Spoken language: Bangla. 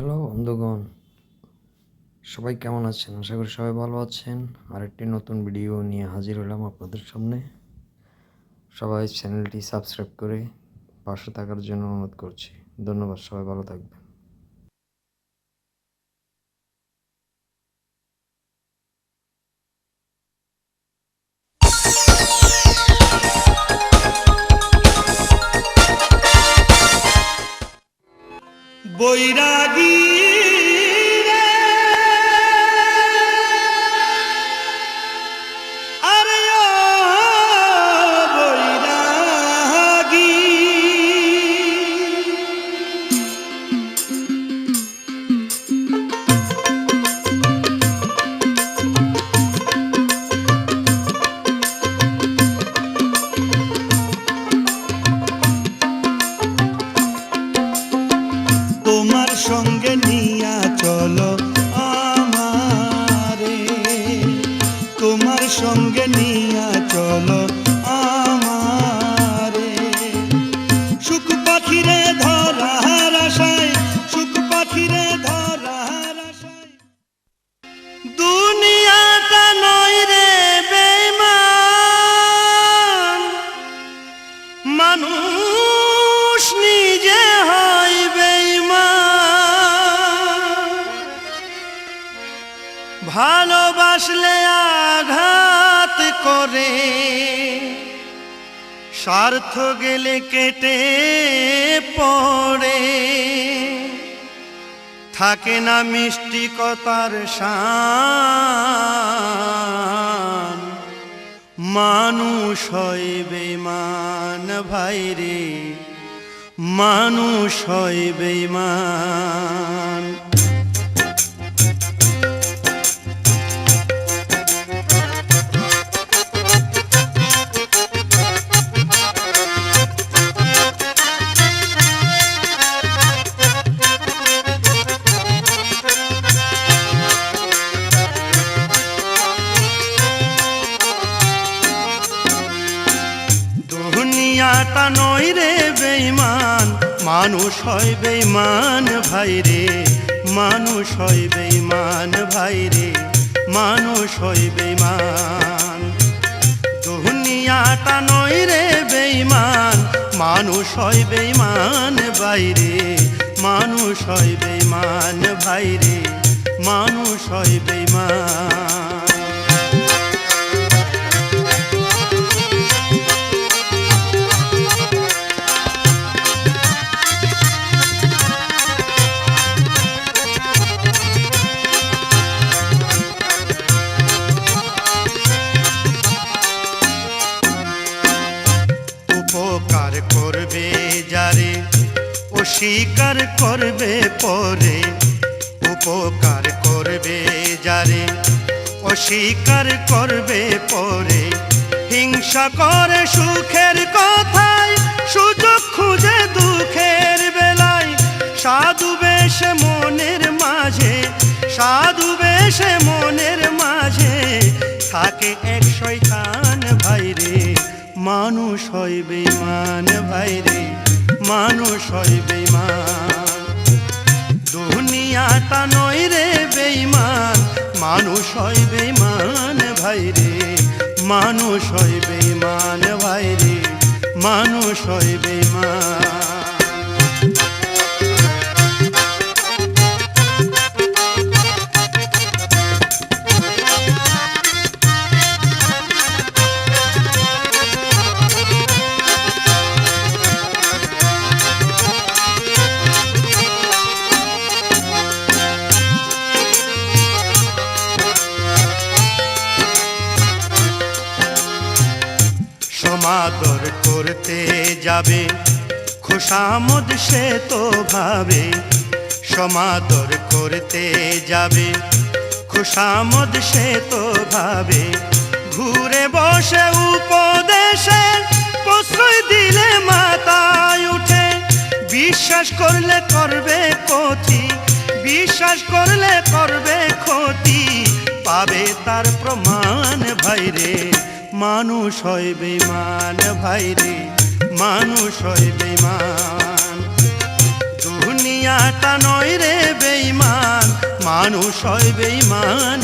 হ্যালো বন্ধুগণ। সবাই কেমন আছেন? আশা করি সবাই ভালো আছেন। আরেকটি নতুন ভিডিও নিয়ে হাজির হলাম আপনাদের সামনে। সবাই চ্যানেলটি সাবস্ক্রাইব করে পাশে থাকার জন্য অনুরোধ করছি। ধন্যবাদ, সবাই ভালো থাকবেন। বৈরাগী সঙ্গে নিয়া চলো আমারে। তোমার সঙ্গে নিয়া চলো আমারে। সুখ পাখিরে ধরার আশায়, সুখ পাখিরে ধরার আশায়। দুনিয়াটা নয় রে বেমান মানুষ ভালোবাসলে আঘাত করে। স্বার্থ গেলে কেটে পড়ে। থাকে না মিষ্টিকতার শান। মানুষ হয় বেমান ভাইরে মানুষ হয় বেমান দুনিয়াটা নয় রে বেইমান মানুষ হয় বেইমান ভাই রে। মানুষ হয় বেইমান ভাই রে। মানুষ হয় বেইমান দুনিয়াটা নয় রে বেইমান মানুষ হয় বেইমান বাইরে মানুষ হয় বেইমান ভাই রে। মানুষ হয় বেইমান উপকার করবে যারে অস্বীকার করবে পরে, উপকার করবে যারে অস্বীকার করবে পরে। হিংসা করে সুখের কথায়, সুযোগ খুঁজে দুঃখের বেলায়। সাধু বেশ মনের মাঝে, সাধু বেশ মনের মাঝে। থাকে এক মানুষ হয় বেমান ভাইরে মানুষ হয় বেমান দুনিয়াটা নয় রে বেইমান মানুষ হয় বেমান ভাইরে মানুষ হয় বেমান ভাইরে মানুষ হয় বেইমান সমাদর করতে যাবে। খুশামদ সে তো ভাবে, সমাদর করতে যাবে। খুশামদ সে তো ভাবে, ঘুরে বসে উপদেশে প্রশ্রয় দিলে মাথায় উঠে। বিশ্বাস করলে করবে ক্ষতি বিশ্বাস করলে করবে ক্ষতি। পাবে তার প্রমাণ ভাইরে। মানুষ হয় বেমান ভাই রে, মানুষ হয় বেমান দুনিয়াটা নয় রে বেইমান মানুষ হয় বেইমান